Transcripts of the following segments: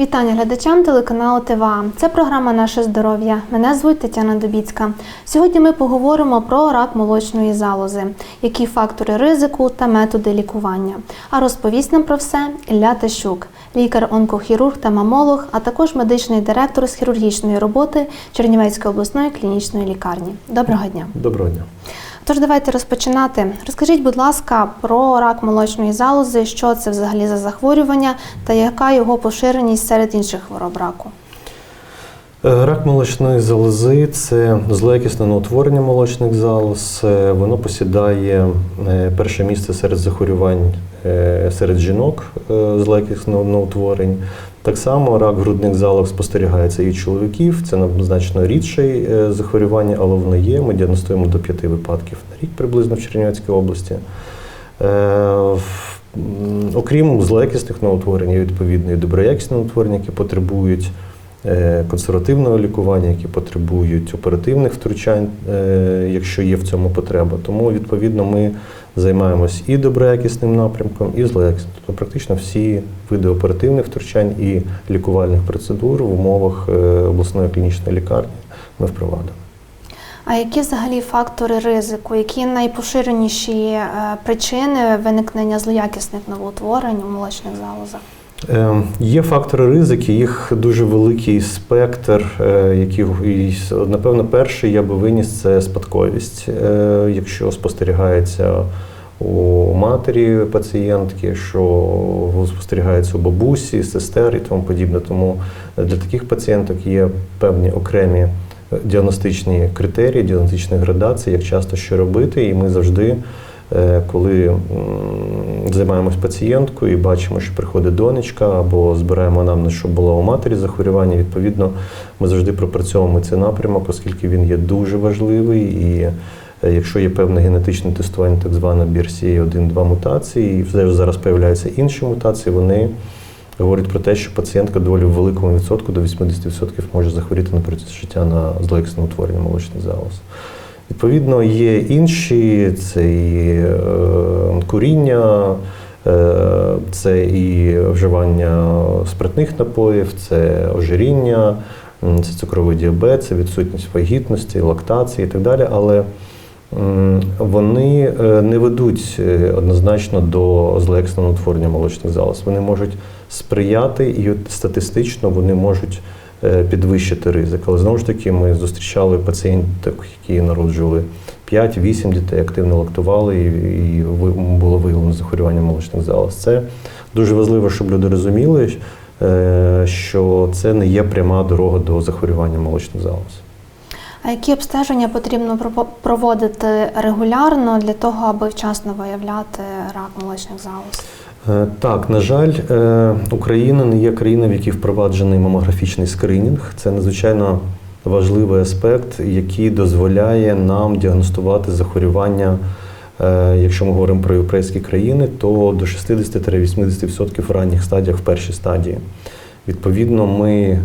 Вітання глядачам телеканалу ТВА. Це програма Наше здоров'я. Мене звуть Тетяна Добіцька. Сьогодні ми поговоримо про рак молочної залози, які фактори ризику та методи лікування. А розповість нам про все Ілля Тащук, лікар-онкохірург та мамолог, а також медичний директор з хірургічної роботи Чернівецької обласної клінічної лікарні. Доброго дня! Доброго дня. Тож давайте розпочинати. Розкажіть, будь ласка, про рак молочної залози, що це взагалі за захворювання та яка його поширеність серед інших хвороб раку. Е, Рак молочної залози це злоякісне новоутворення молочних залоз. Е, Воно посідає е, перше місце серед захворювань серед жінок злоякісного новоутворень. Так само рак грудних залоз спостерігається і чоловіків. Це значно рідше захворювання, але воно є. Ми діагностуємо до п'яти випадків на рік приблизно в Чернівецькій області. Е, Окрім злоякісних новоутворень, є відповідно і доброякісні новоутворення, які потребують е, консервативного лікування, які потребують оперативних втручань, е, якщо є в цьому потреба. Тому, відповідно, ми займаємось і доброякісним напрямком, і злоякісним. Тобто практично всі види оперативних втручань і лікувальних процедур в умовах е, обласної клінічної лікарні ми впровадимо. А які взагалі фактори ризику, які найпоширеніші е, причини виникнення злоякісних новоутворень у молочних залозах? Е, Є фактори ризики, їх дуже великий спектр, е, які напевно, перший я би виніс це спадковість. Е, Якщо спостерігається у матері пацієнтки, що спостерігається у бабусі, сестер і тому подібне. Тому для таких пацієнток є певні окремі діагностичні критерії, діагностичні градації, як часто що робити, і ми завжди. Е, коли займаємось пацієнткою і бачимо, що приходить донечка, або збираємо нам, що було у матері захворювання, відповідно, ми завжди пропрацьовуємо цей напрямок, оскільки він є дуже важливий. І е, якщо є певне генетичне тестування, так звана BRCA1-2 мутації, і зараз появляються інші мутації, вони говорять про те, що пацієнтка доволі в великому відсотку до 80% може захворіти на протязі життя на злоякісне утворення молочних залоз. Відповідно, є інші, це і е, куріння, е, це і вживання спиртних напоїв, це ожиріння, це цукровий діабет, це відсутність вагітності, лактації і так далі. Але вони е, не ведуть однозначно до злоякісного утворення молочних залоз. Вони можуть сприяти і статистично вони можуть підвищити ризик. Але знову ж таки, ми зустрічали пацієнток, які народжували 5-8 дітей, активно лактували, і, і було виявлено захворювання молочних залоз. Це дуже важливо, щоб люди розуміли, е, що це не є пряма дорога до захворювання молочних залоз. А які обстеження потрібно проводити регулярно для того, аби вчасно виявляти рак молочних залоз? Е, Так, на жаль, е, Україна не є країна, в якій впроваджений мамографічний скринінг. Це надзвичайно важливий аспект, який дозволяє нам діагностувати захворювання. е, Якщо ми говоримо про європейські країни, то до 60-80% в ранніх стадіях в першій стадії. Відповідно, ми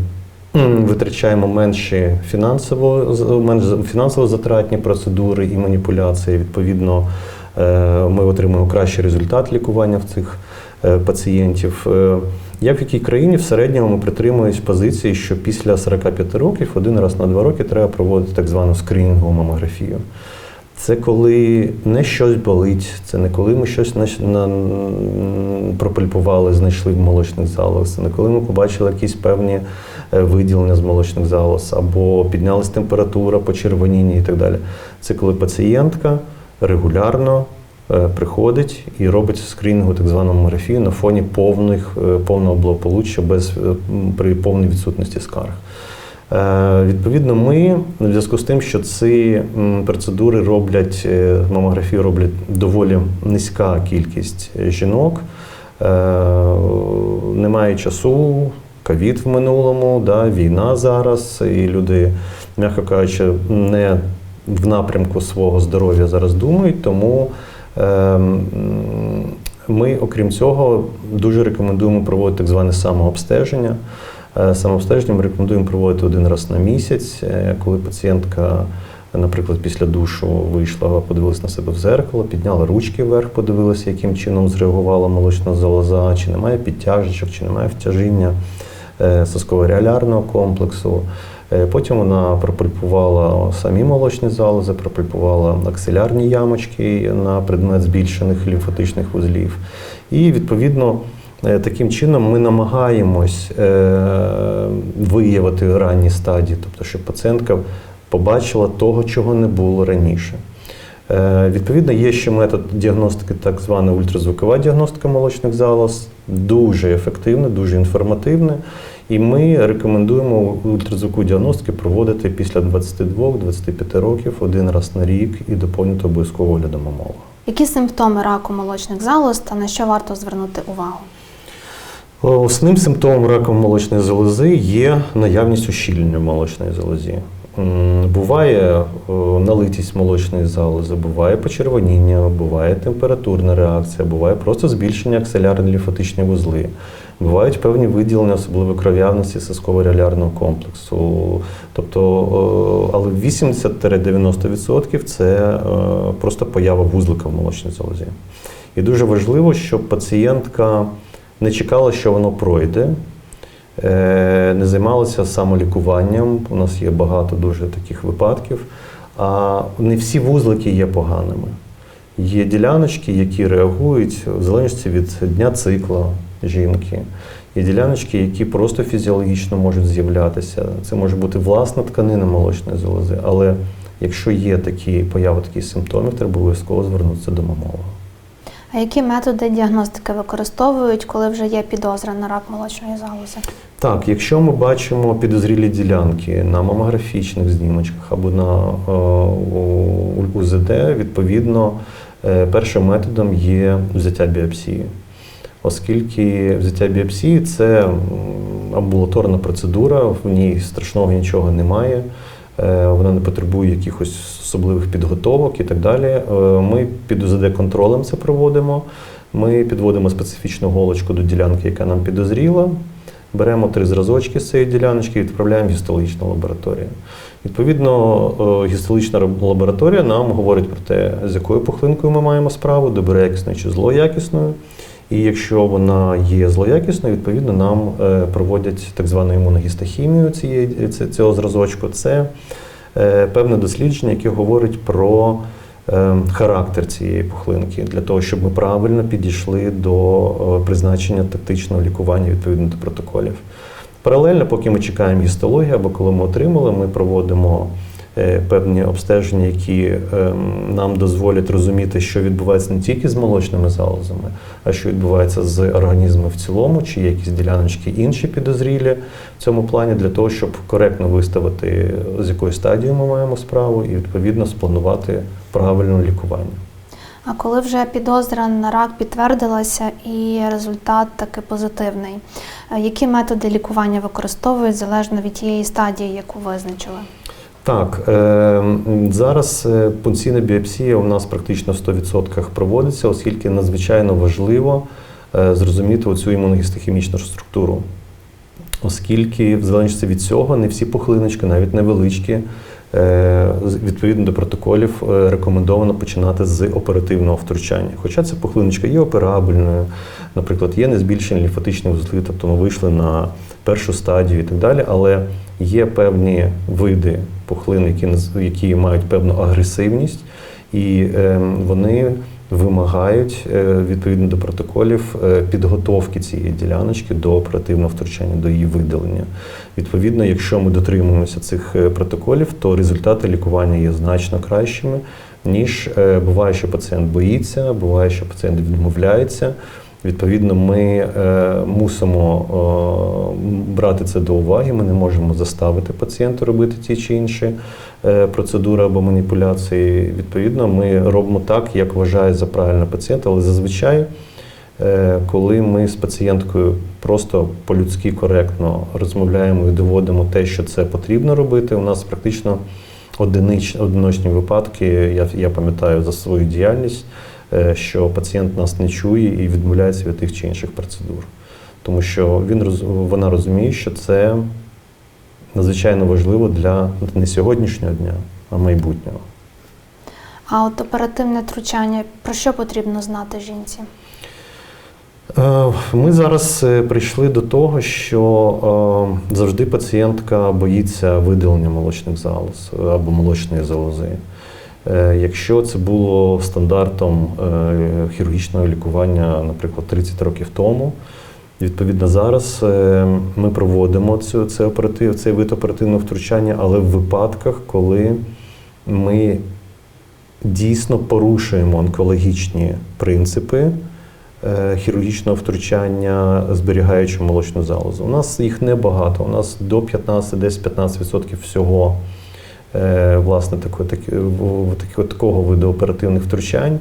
витрачаємо менші фінансово, менш фінансово затратні процедури і маніпуляції. Відповідно, ми отримуємо кращий результат лікування в цих е, пацієнтів. Е, Як в якій країні в середньому ми притримуємось позиції, що після 45 років один раз на два роки треба проводити так звану скринінгову мамографію. Це коли не щось болить, це не коли ми щось на, пропальпували, знайшли в молочних залах, це не коли ми побачили якісь певні е, виділення з молочних залоз, або піднялась температура, почервоніння і так далі. Це коли пацієнтка регулярно е, приходить і робить скринінгову так звану мамографію на фоні повних, е, повного благополуччя без, е, при повній відсутності скарг. Відповідно, ми в зв'язку з тим, що ці процедури роблять мамографію роблять доволі низька кількість жінок. Немає часу, ковід в минулому, да, війна зараз, і люди, м'яко кажучи, не в напрямку свого здоров'я зараз думають, тому ем, ми, окрім цього, дуже рекомендуємо проводити так зване самообстеження. Е, Самообстеження ми рекомендуємо проводити один раз на місяць, е, коли пацієнтка, наприклад, після душу вийшла, подивилась на себе в зеркало, підняла ручки вверх, подивилася, яким чином зреагувала молочна залоза, чи немає підтяжечок, чи немає втяжіння. е, сосково-реалярного комплексу. Е, Потім вона пропульпувала самі молочні залози, пропульпувала аксилярні ямочки на предмет збільшених лімфатичних вузлів. І відповідно е, таким чином ми намагаємось е, виявити ранні стадії, тобто, щоб пацієнтка побачила того, чого не було раніше. Відповідно, є ще метод діагностики, так звана ультразвукова діагностика молочних залоз, дуже ефективна, дуже інформативна. І ми рекомендуємо ультразвуку діагностики проводити після 22-25 років один раз на рік і доповнити обов'язково оглядом мамолога. Які симптоми раку молочних залоз та на що варто звернути увагу? Основним симптомом раку молочної залози є наявність ущільнення молочної залозі. Буває е, налитість молочної залози, буває почервоніння, буває температурна реакція, буває просто збільшення акселярно лімфатичні вузли. Бувають певні виділення, особливо кров'явності сосково-реалярного комплексу. Тобто, е, але 80-90% це е, просто поява вузлика в молочній залозі. І дуже важливо, щоб пацієнтка не чекала, що воно пройде, не займалася самолікуванням. У нас є багато дуже таких випадків. А не всі вузлики є поганими. Є діляночки, які реагують в залежності від дня цикла жінки. Є діляночки, які просто фізіологічно можуть з'являтися. Це може бути власна тканина молочної залози, але якщо є такі появи таких симптомів, треба обов'язково звернутися до мамолога. А які методи діагностики використовують, коли вже є підозра на рак молочної залози? Так, якщо ми бачимо підозрілі ділянки на мамографічних знімочках або на е, УЗД, відповідно, е, першим методом є взяття біопсії. Оскільки взяття біопсії це амбулаторна процедура, в ній страшного нічого немає, е, вона не потребує якихось особливих підготовок і так далі. Е, Ми під УЗД-контролем це проводимо. Ми підводимо специфічну голочку до ділянки, яка нам підозріла. Беремо три зразочки з цієї діляночки і відправляємо в гістологічну лабораторію. Відповідно, е, гістологічна лабораторія нам говорить про те, з якою пухлинкою ми маємо справу, доброякісною чи злоякісною. І якщо вона є злоякісною, відповідно нам е, проводять так звану імуногістохімію цього зразочку. Це певне дослідження, яке говорить про е, характер цієї пухлинки, для того, щоб ми правильно підійшли до е, призначення тактичного лікування відповідно до протоколів. Паралельно, поки ми чекаємо гістологію або коли ми отримали, ми проводимо е, певні обстеження, які ем, нам дозволять розуміти, що відбувається не тільки з молочними залозами, а що відбувається з організмом в цілому, чи є якісь діляночки інші підозрілі в цьому плані, для того, щоб коректно виставити, з якою стадією ми маємо справу, і відповідно спланувати правильне лікування. А коли вже підозра на рак підтвердилася і результат таки позитивний, е, які методи лікування використовують залежно від тієї стадії, яку визначили? Так, е, зараз е, пункційна біопсія у нас практично в 100% проводиться, оскільки надзвичайно важливо е, зрозуміти оцю імуногістохімічну структуру. Оскільки, в залежності від цього, не всі пухлиночки, навіть невеличкі, е, відповідно до протоколів, рекомендовано починати з оперативного втручання. Хоча ця пухлиночка є операбельною, наприклад, є незбільшені лімфатичні вузли, тобто ми вийшли на першу стадію і так далі, але є певні види пухлин, які, які мають певну агресивність, і е, вони вимагають е, відповідно до протоколів е, підготовки цієї діляночки до оперативного втручання, до її видалення. Відповідно, якщо ми дотримуємося цих е, протоколів, то результати лікування є значно кращими, ніж буває, що пацієнт боїться, буває, що пацієнт відмовляється. Відповідно, ми е, мусимо е, брати це до уваги. Ми не можемо заставити пацієнта робити ті чи інші е, процедури або маніпуляції. Відповідно, ми робимо так, як вважає за правильне пацієнт, але зазвичай. Коли ми з пацієнткою просто по-людськи коректно розмовляємо і доводимо те, що це потрібно робити, у нас практично одинич, одиночні випадки. Я, я пам'ятаю за свою діяльність, що пацієнт нас не чує і відмовляється від тих чи інших процедур. Тому що він вона розуміє, що це надзвичайно важливо для не сьогоднішнього дня, а майбутнього. А от оперативне втручання про що потрібно знати жінці? Е, Ми зараз е, прийшли до того, що е, завжди пацієнтка боїться видалення молочних залоз е, або молочної залози. Е, Якщо це було стандартом е, хірургічного лікування, наприклад, 30 років тому, відповідно зараз е, ми проводимо цю, це оператив, цей вид оперативного втручання, але в випадках, коли ми дійсно порушуємо онкологічні принципи хірургічного втручання, зберігаючи молочну залозу. У нас їх небагато. У нас до 15, десь 15% всього власне такого, такі, в- такого, такого виду оперативних втручань.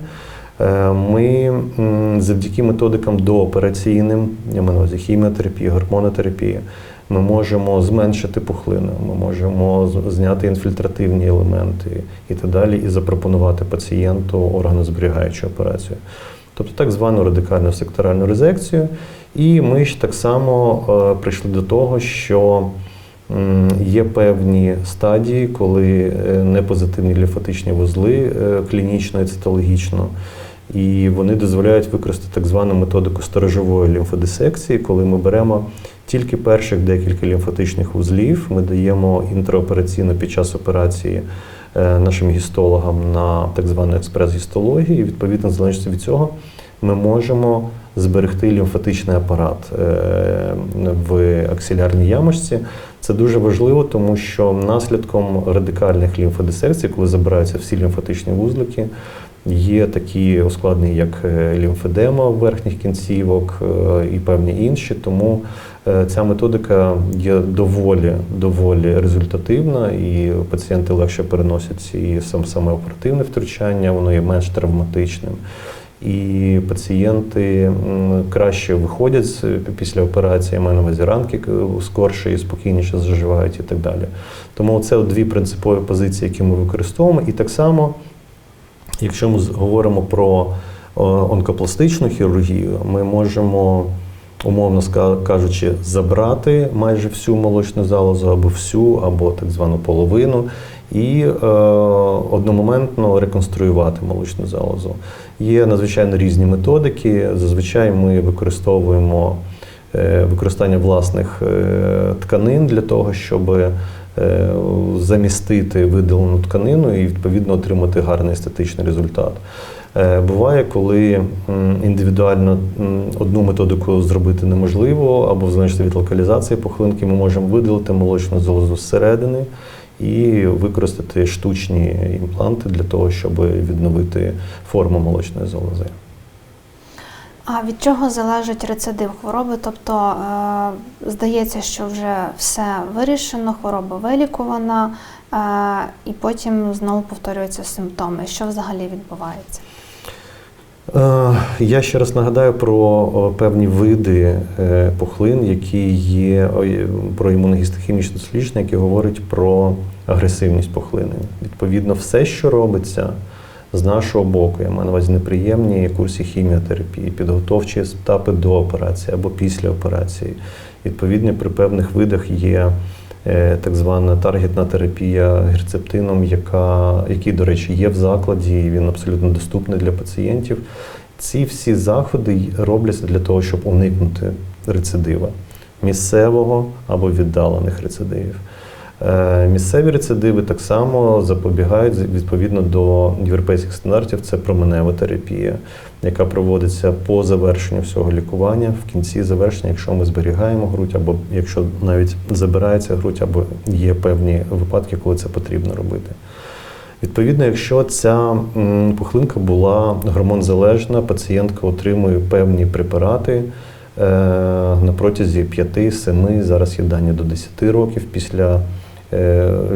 Е, Ми завдяки методикам доопераційним, я маю увазі хіміотерапії, гормонотерапії, ми можемо зменшити пухлину, ми можемо зняти інфільтративні елементи і так далі, і запропонувати пацієнту органозберігаючу операцію. Тобто так звану радикальну секторальну резекцію. І ми ж так само е, прийшли до того, що є певні стадії, коли е, непозитивні лімфатичні вузли е, клінічно і цитологічно. І вони дозволяють використати так звану методику сторожової лімфодисекції, коли ми беремо тільки перших декілька лімфатичних вузлів, ми даємо інтраопераційно під час операції е, нашим гістологам на так звану експрес-гістологію. І відповідно, в залежності від цього, ми можемо зберегти лімфатичний апарат е, в аксилярній ямочці. Це дуже важливо, тому що наслідком радикальних лімфодисекцій, коли забираються всі лімфатичні вузлики, є такі ускладнення, як е, лімфедема верхніх кінцівок е, і певні інші. Тому ця методика є доволі, доволі результативна, і пацієнти легше переносять і сам саме оперативне втручання, воно є менш травматичним. І пацієнти краще виходять після операції, маю на увазі ранки скорше і спокійніше заживають і так далі. Тому це дві принципові позиції, які ми використовуємо. І так само, якщо ми говоримо про онкопластичну хірургію, ми можемо, умовно кажучи, забрати майже всю молочну залозу або всю, або так звану половину. І е, одномоментно реконструювати молочну залозу. Є надзвичайно різні методики. Зазвичай ми використовуємо е, використання власних е, тканин для того, щоб е, замістити видалену тканину і відповідно отримати гарний естетичний результат. Буває, коли індивідуально одну методику зробити неможливо, або в від локалізації пухлинки ми можемо видалити молочну залозу зсередини і використати штучні імпланти для того, щоб відновити форму молочної залози. А від чого залежить рецидив хвороби? Тобто е, здається, що вже все вирішено, хвороба вилікувана, е, і потім знову повторюються симптоми. Що взагалі відбувається? Е, Я ще раз нагадаю про певні види е, пухлин, які є про імуногістохімічне дослідження, яке говорить про агресивність пухлини. Відповідно, все, що робиться з нашого боку, я маю на увазі неприємні курси хіміотерапії, підготовчі етапи до операції або після операції. Відповідно, при певних видах є так звана таргетна терапія герцептином, яка, який, до речі, є в закладі, і він абсолютно доступний для пацієнтів. Ці всі заходи робляться для того, щоб уникнути рецидива місцевого або віддалених рецидивів. Е, Місцеві рецидиви так само запобігають відповідно до європейських стандартів. Це променева терапія, яка проводиться по завершенню всього лікування. В кінці завершення, якщо ми зберігаємо грудь, або якщо навіть забирається грудь, або є певні випадки, коли це потрібно робити. Відповідно, якщо ця пухлинка була гормонзалежна, пацієнтка отримує певні препарати е, на протязі 5-7, зараз є дані до 10 років після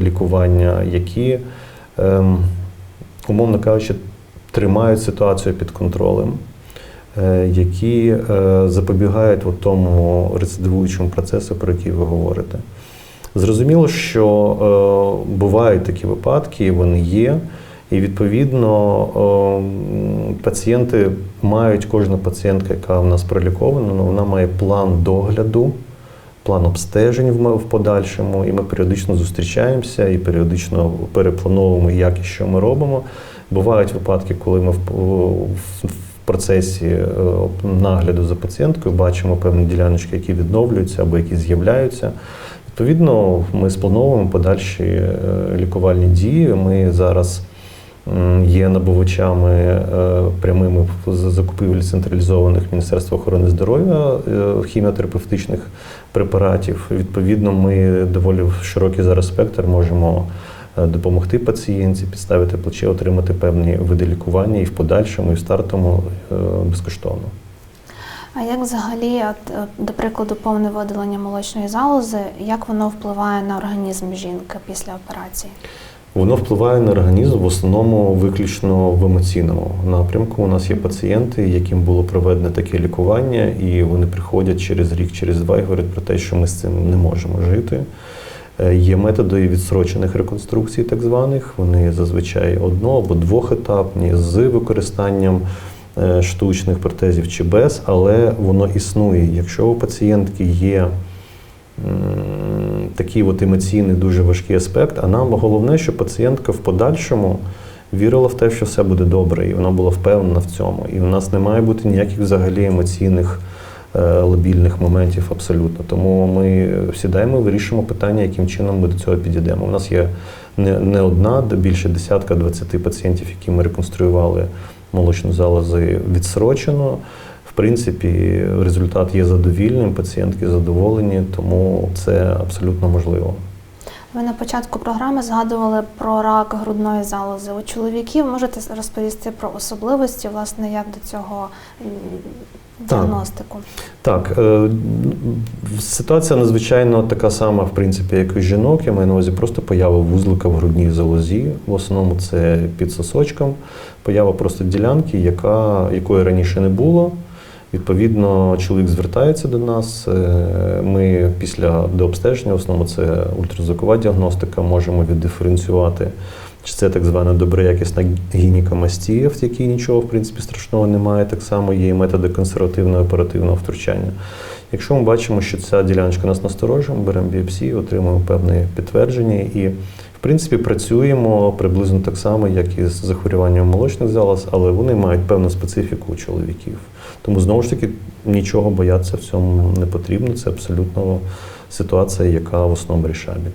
лікування, які, ем, умовно кажучи, тримають ситуацію під контролем, е, які е, запобігають от тому рецидивуючому процесу, про який ви говорите. Зрозуміло, що е, бувають такі випадки, вони є. І відповідно е, пацієнти мають, кожна пацієнтка, яка в нас пролікована, ну, вона має план догляду, план обстежень в, подальшому, і ми періодично зустрічаємося і періодично переплановуємо, як і що ми робимо. Бувають випадки, коли ми в, процесі е, нагляду за пацієнткою бачимо певні діляночки, які відновлюються або які з'являються. Відповідно, ми сплановуємо подальші е, лікувальні дії. Ми зараз є набувачами е, прямими закупівель централізованих Міністерства охорони здоров'я е, хіміотерапевтичних препаратів. Відповідно, ми доволі широкий зараз спектр можемо е, допомогти пацієнтці, підставити плече, отримати певні види лікування і в подальшому, і в стартовому е, безкоштовно. А як взагалі, от, до прикладу, повне видалення молочної залози, як воно впливає на організм жінки після операції? Воно впливає на організм в основному виключно в емоційному напрямку. У нас є пацієнти, яким було проведено таке лікування, і вони приходять через рік, через два і говорять про те, що ми з цим не можемо жити. Е, Є методи відсрочених реконструкцій, так званих. Вони зазвичай одно або двохетапні з використанням е, штучних протезів чи без, але воно існує. Якщо у пацієнтки є такий от емоційний дуже важкий аспект, а нам головне, щоб пацієнтка в подальшому вірила в те, що все буде добре, і вона була впевнена в цьому. І в нас не має бути ніяких взагалі емоційних е, лабільних моментів абсолютно. Тому ми сідаємо і вирішимо питання, яким чином ми до цього підійдемо. У нас є не, не одна, більше десятка 20 пацієнтів, які ми реконструювали молочну залози відсрочено. Принципі, результат є задовільним, пацієнтки задоволені, тому це абсолютно можливо. Ви на початку програми згадували про рак грудної залози. У чоловіків можете розповісти про особливості, власне, як до цього м, Так. діагностику? Так, е, ситуація надзвичайно така сама, в принципі, як і у жінок. Я маю на увазі просто поява вузлика в грудній залозі. В основному це під сосочком, поява просто ділянки, яка, якої раніше не було. Відповідно, чоловік звертається до нас. е, Ми після дообстеження, в основному це ультразвукова діагностика, можемо віддиференціювати, чи це так звана доброякісна гінікомастія, в якій нічого в принципі страшного немає. Так само є і методи консервативного оперативного втручання. Якщо ми бачимо, що ця діляночка нас насторожує, беремо біопсію, отримуємо певне підтвердження і, принципі, працюємо приблизно так само, як і з захворюванням молочних залоз, але вони мають певну специфіку у чоловіків. Тому знову ж таки нічого боятися в цьому не потрібно. Це абсолютно ситуація, яка в основному рішабельна.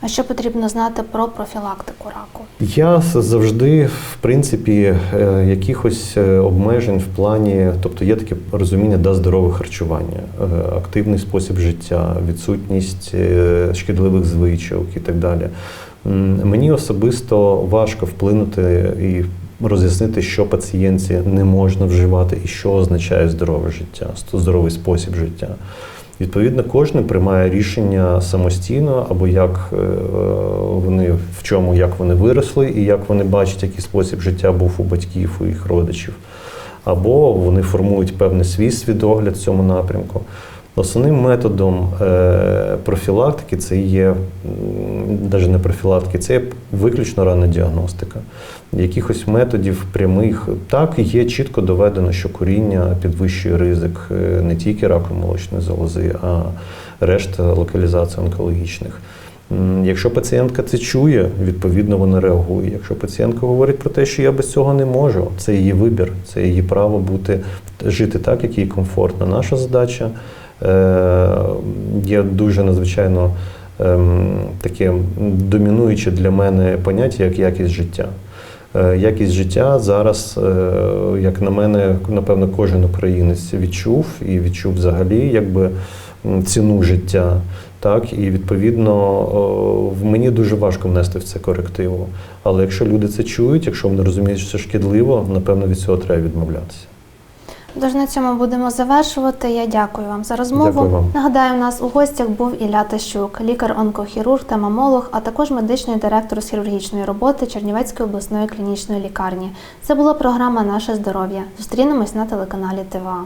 А що потрібно знати про профілактику раку? Я завжди, в принципі, е, якихось е, обмежень в плані, тобто є таке розуміння да, здорове харчування, е, активний спосіб життя, відсутність шкідливих звичок і так далі. Мені особисто важко вплинути і роз'яснити, що пацієнтці не можна вживати і що означає здорове життя, здоровий спосіб життя. Відповідно, кожен приймає рішення самостійно, або як е, вони в чому, як вони виросли, і як вони бачать, який спосіб життя був у батьків, у їх родичів, або вони формують певний свій свідогляд в цьому напрямку. Основним методом е, профілактики це є навіть не профілактики, це є виключно ранна діагностика. Якихось методів прямих так є чітко доведено, що куріння підвищує ризик е, не тільки раку молочної залози, а решта локалізацій онкологічних. Якщо пацієнтка це чує, відповідно вона реагує. Якщо пацієнтка говорить про те, що я без цього не можу, це її вибір, це її право бути жити так, як їй комфортно. Наша задача є дуже надзвичайно ем, таке домінуюче для мене поняття, як якість життя. Е, Якість життя зараз, е, як на мене, напевно, кожен українець відчув і відчув взагалі якби ціну життя. Так, і відповідно мені дуже важко внести в це корективу. Але якщо люди це чують, якщо вони розуміють, що це шкідливо, напевно, від цього треба відмовлятися. Тож на цьому будемо завершувати. Я дякую вам за розмову. Дякую вам. Нагадаю, у нас у гостях був Ілля Тащук, лікар-онкохірург та мамолог, а також медичний директор з хірургічної роботи Чернівецької обласної клінічної лікарні. Це була програма Наше здоров'я. Зустрінемось на телеканалі ТВА.